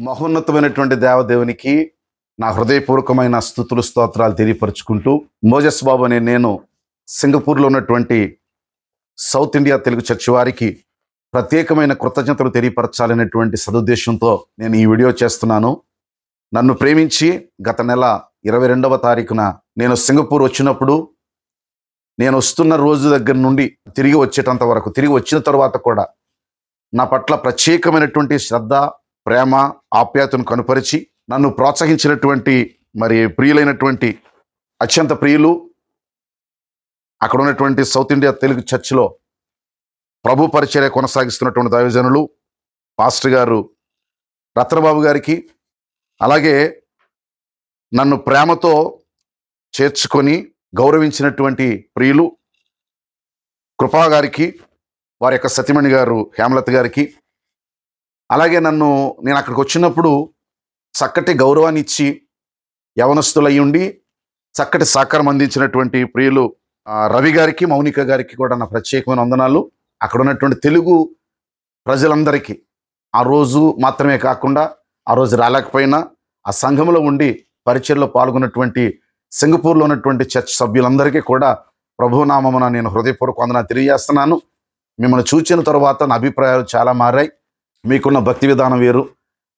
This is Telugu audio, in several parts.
మహోన్నతమైనటువంటి దేవదేవునికి నా హృదయపూర్వకమైన స్థుతులు స్తోత్రాలు తెలియపరుచుకుంటూ మోజస్ బాబు అనే నేను సింగపూర్లో ఉన్నటువంటి సౌత్ ఇండియా తెలుగు చర్చి వారికి ప్రత్యేకమైన కృతజ్ఞతలు తెలియపరచాలనేటువంటి సదుద్దేశంతో నేను ఈ వీడియో చేస్తున్నాను. నన్ను ప్రేమించి గత నెల ఇరవై రెండవ తారీఖున నేను సింగపూర్ వచ్చినప్పుడు నేను వస్తున్న రోజు దగ్గర నుండి తిరిగి వచ్చేటంత వరకు తిరిగి వచ్చిన తర్వాత కూడా నా పట్ల ప్రత్యేకమైనటువంటి శ్రద్ధ ప్రేమ ఆప్యాయతను కనుపరిచి నన్ను ప్రోత్సహించినటువంటి మరి ప్రియులైనటువంటి అత్యంత ప్రియులు అక్కడ ఉన్నటువంటి సౌత్ ఇండియా తెలుగు చర్చిలో ప్రభు పరిచర్య కొనసాగిస్తున్నటువంటి దైవజనులు పాస్టర్ గారు రత్నబాబు గారికి అలాగే నన్ను ప్రేమతో చేర్చుకొని గౌరవించినటువంటి ప్రియులు కృపా గారికి వారి యొక్క సతిమణి గారు హేమలత గారికి అలాగే నన్ను నేను అక్కడికి వచ్చినప్పుడు చక్కటి గౌరవాన్ని ఇచ్చి యవనస్తులై ఉండి చక్కటి సహకారం అందించినటువంటి ప్రియులు రవి గారికి మౌనిక గారికి కూడా నా ప్రత్యేకమైన వందనాలు. అక్కడ ఉన్నటువంటి తెలుగు ప్రజలందరికీ ఆ రోజు మాత్రమే కాకుండా ఆ రోజు రాలేకపోయినా ఆ సంఘంలో ఉండి పరిచయలో పాల్గొన్నటువంటి సింగపూర్లో ఉన్నటువంటి చర్చ్ సభ్యులందరికీ కూడా ప్రభునామమున నేను హృదయపూర్వక వందన తెలియజేస్తున్నాను. మిమ్మల్ని చూచిన తర్వాత నా అభిప్రాయాలు చాలా మారాయి. మీకున్న భక్తి విధానం వేరు.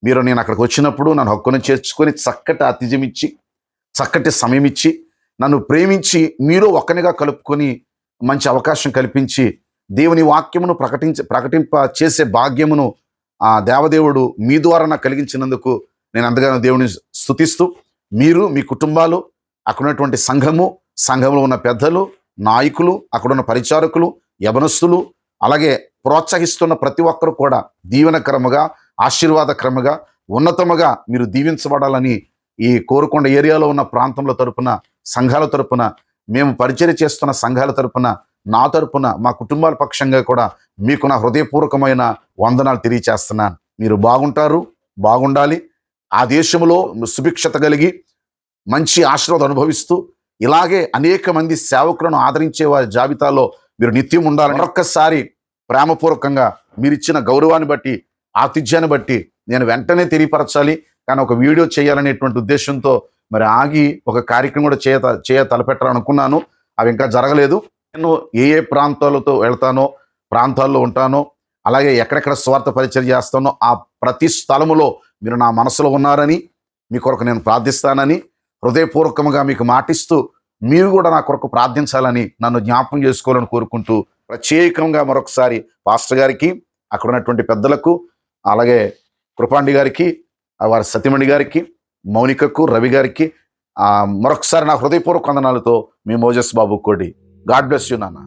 మీరు నేను అక్కడికి వచ్చినప్పుడు నన్ను హక్కును చేర్చుకొని చక్కటి ఆతిథ్యం ఇచ్చి చక్కటి సమయం ఇచ్చి నన్ను ప్రేమించి మీరు ఒక్కనిగా కలుపుకొని మంచి అవకాశం కల్పించి దేవుని వాక్యమును ప్రకటించ ప్రకటింప చేసే భాగ్యమును ఆ దేవదేవుడు మీ ద్వారా నాకు కలిగించినందుకు నేను ఎంతగానో దేవుని స్థుతిస్తూ మీరు మీ కుటుంబాలు అక్కడ ఉన్నటువంటి సంఘము సంఘంలో ఉన్న పెద్దలు నాయకులు అక్కడున్న పరిచారకులు యవనస్తులు అలాగే ప్రోత్సహిస్తున్న ప్రతి ఒక్కరు కూడా దీవెనకరముగా ఆశీర్వాదకరముగా ఉన్నతముగా మీరు దీవించబడాలని ఈ కోరుకొండ ఏరియాలో ఉన్న ప్రాంతంలో తరపున సంఘాల తరపున మేము పరిచయం చేస్తున్న సంఘాల తరపున నా తరపున మా కుటుంబాల పక్షంగా కూడా మీకు నా హృదయపూర్వకమైన వందనాలు తెలియచేస్తున్నాను. మీరు బాగుంటారు బాగుండాలి. ఆ దేశంలో సుభిక్షత కలిగి మంచి ఆశీర్వాదం అనుభవిస్తూ ఇలాగే అనేక మంది సేవకులను ఆదరించే వారి జాబితాలో మీరు నిత్యం ఉండాలని ఒక్కసారి ప్రేమపూర్వకంగా మీరు ఇచ్చిన గౌరవాన్ని బట్టి ఆతిథ్యాన్ని బట్టి నేను వెంటనే తెలియపరచాలి. కానీ ఒక వీడియో చేయాలనేటువంటి ఉద్దేశంతో మరి ఆగి ఒక కార్యక్రమం కూడా చేయ చేయ తలపెట్టాలనుకున్నాను. అవి ఇంకా జరగలేదు. నేను ఏ ఏ ప్రాంతాలతో వెళ్తానో ప్రాంతాల్లో ఉంటానో అలాగే ఎక్కడెక్కడ స్వార్థ పరిచయం చేస్తానో ఆ ప్రతి స్థలములో మీరు నా మనసులో ఉన్నారని మీ కొరకు నేను ప్రార్థిస్తానని హృదయపూర్వకంగా మీకు మాటిస్తూ మీరు కూడా నా కొరకు ప్రార్థించాలని నన్ను జ్ఞాపకం చేసుకోవాలని కోరుకుంటూ ప్రత్యేకంగా మరొకసారి పాస్టర్ గారికి అక్కడ ఉన్నటువంటి పెద్దలకు అలాగే కృపాండి గారికి వారి సతీమణి గారికి మౌనికకు రవి గారికి మరొకసారి నా హృదయపూర్వక వందనాలతో మీ మోజస్ బాబు కోడి. గాడ్ బ్లెస్ యూ నాన్న.